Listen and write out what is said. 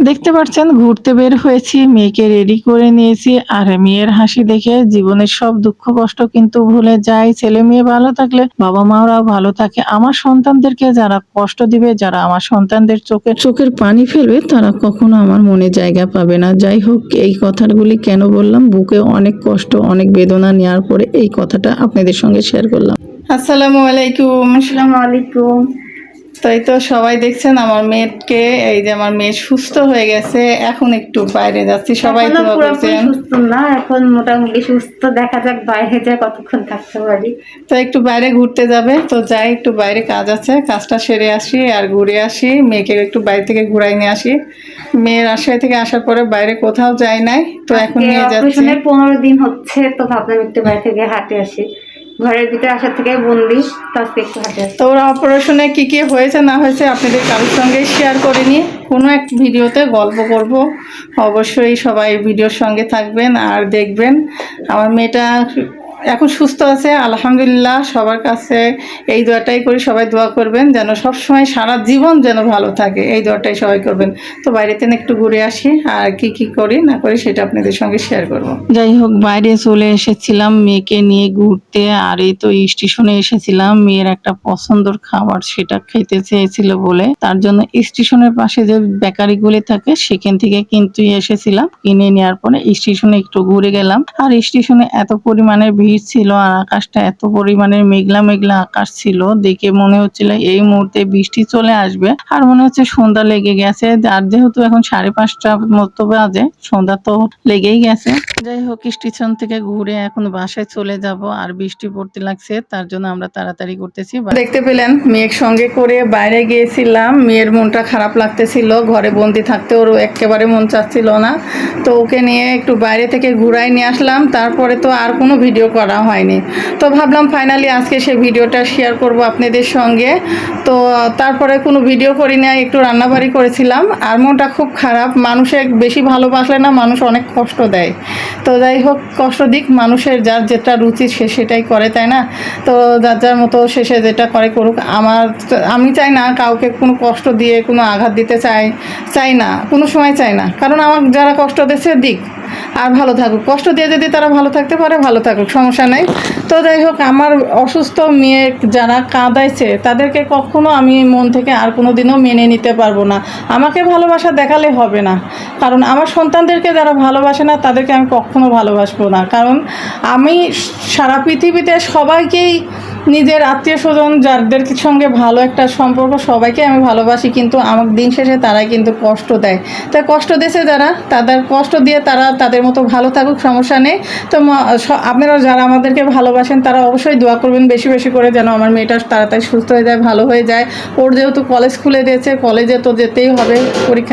দেখতে পাচ্ছেন ঘুরতে বের হয়েছি মেয়েকে রেডি করে নিয়েছি আর মেয়ের হাসি দেখে জীবনের সব দুঃখ কষ্ট কিন্তু ভুলে যায় ছেলে মেয়ে ভালো থাকলে বাবা মারাও ভালো থাকে। আমার সন্তানদেরকে যারা কষ্ট দিবে যারা আমার সন্তানদের চোখে চোখের পানি ফেলবে তারা কখনো আমার মনে জায়গা পাবে না। যাই হোক এই কথাগুলি কেন বললাম? বুকে অনেক কষ্ট অনেক বেদনা নেওয়ার পরে এই কথাটা আপনাদের সঙ্গে শেয়ার করলাম। আসসালামু আলাইকুম। আসসালামু আলাইকুম। তাই তো সবাই দেখছেন আমার মেয়েকে এই যে আমার মেয়ে সুস্থ হয়ে গেছে এখন একটু বাইরে যাচ্ছি সবাই এখনও দোয়া করছেন। সুস্থ না এখন মোটামুটি সুস্থ দেখা যাক বাইরে যায় কতক্ষণ থাকতে পারি। তো একটু বাইরে ঘুরতে যাবে তো যাই একটু বাইরে কাজ আছে কাজটা সেরে আসি আর ঘুরে আসি মেয়েকে একটু বাইরে থেকে ঘুরাই নিয়ে আসি। মেয়ের আশায় থেকে আসার পরে বাইরে কোথাও যাই নাই তো এখন নিয়ে যাচ্ছি। অপারেশনের পনেরো দিন হচ্ছে তো ভাবলাম একটু বাইরে থেকে হাঁটে আসি। ঘরের ভিতরে আসার থেকে বন্দি তো আজকে একটু হাঁটে। তো ওর অপারেশনে কি কি হয়েছে, না হয়েছে আপনাদের কারোর সঙ্গে শেয়ার করে নিয়ে কোনো এক ভিডিওতে গল্প করব। অবশ্যই সবাই ভিডিওর সঙ্গে থাকবেন আর দেখবেন। আমার মেয়েটা এখন সুস্থ আছে, আলহামদুলিল্লাহ, সবার কাছে এই দোয়াটাই করি, সবাই দোয়া করবেন যেন সব সময় সারা জীবন যেন ভালো থাকে, এই দোয়াটাই সবাই করবেন। তো বাইরেতে না একটু ঘুরে আসি, আর কি কি করি না করি সেটা আপনাদের সঙ্গে শেয়ার করব। যাই হোক, বাইরে চলে এসেছিলাম মেয়েকে নিয়ে ঘুরতে, আর এই তো স্টেশনে এসেছিলাম, মেয়ের একটা পছন্দর খাবার সেটা খেতে চেয়েছিল বলে। তার জন্য স্টেশনের পাশে যে বেকারিগুলি থাকে, সেখান থেকে কিন্তু এসেছিলাম, কিনে নেওয়ার পরে স্টেশনে একটু ঘুরে গেলাম। আর স্টেশনে এত পরিমাণের ভিড় ছিল আর আকাশটা এত পরিমাণের মেঘলা মেঘলা আকাশ ছিল, দেখে মনে হচ্ছিল এই মুহূর্তে বৃষ্টি চলে আসবে। আর মনে হচ্ছে সন্ধ্যা লেগে গেছে, আর যেহেতু এখন সাড়ে পাঁচটা মতো বাজে, সন্ধ্যা তো লেগেই গেছে। যাই হোক, স্টেশন থেকে ঘুরে এখন বাসায় চলে যাব, আর বৃষ্টি পড়তে লাগছে, তার জন্য আমরা তাড়াতাড়ি করতেছি। দেখতে পেলেন, মেয়ের সঙ্গে করে বাইরে গিয়েছিলাম, মেয়ের মনটা খারাপ লাগতেছিল, ঘরে বন্দি থাকতে ওর একেবারে মন চাচ্ছিল না। তো ওকে নিয়ে একটু বাইরে থেকে ঘুরাই নিয়ে আসলাম, তারপরে তো আর কোনো ভিডিও করা হয়নি। তো ভাবলাম ফাইনালি আজকে সেই ভিডিওটা শেয়ার করব আপনাদের সঙ্গে। তো তারপরে কোনো ভিডিও করি না একটু রান্নাবাড়ি করেছিলাম। আর মনটা খুব খারাপ, মানুষে বেশি ভালোবাসলে না মানুষ অনেক কষ্ট দেয়। তো যাই হোক, কষ্ট দিক, মানুষের যার যেটা রুচি সে সেটাই করে, তাই না? তো যার যার মতো শেষে যেটা করে করুক। আমার আমি চাই না কাউকে কোনো কষ্ট দিয়ে, কোনো আঘাত দিতে চাই চাই না, কোনো সময় চাই না। কারণ আমার যারা কষ্ট দিচ্ছে, দিক। আর ভালো থাকুক। কষ্ট দিয়ে যদি তারা ভালো থাকতে পারে ভালো থাকুক সমস্যা নেই। তো যাই হোক, আমার অসুস্থ মেয়ে যারা কাঁদাইছে, তাদেরকে কখনো আমি মন থেকে আর কোনো দিনও মেনে নিতে পারব না। আমাকে ভালোবাসা দেখালে হবে না। কারণ আমার সন্তানদেরকে যারা ভালোবাসে না, তাদেরকে আমি কখনো ভালোবাসবো না। কারণ আমি সারা পৃথিবীতে সবাইকেই নিজের আত্মীয় স্বজন যাদের সঙ্গে ভালো একটা সম্পর্ক, সবাইকে আমি ভালোবাসি, কিন্তু আমার দিন শেষে তারাই কিন্তু কষ্ট দেয়। তাই কষ্ট দিয়েছে যারা, তাদের কষ্ট দিয়ে তারা তাদের মতো ভালো থাকুক, সমস্যা নেই। তো আপনারা যারা আমাদেরকে ভালোবাসেন, তারা অবশ্যই দোয়া করবেন বেশি বেশি করে যেন আমার মেয়েটা তাড়াতাড়ি সুস্থ হয়ে যায়, ভালো হয়ে যায়। ওর যেহেতু কলেজ খুলে দিয়েছে কলেজে তো যেতেই হবে, পরীক্ষা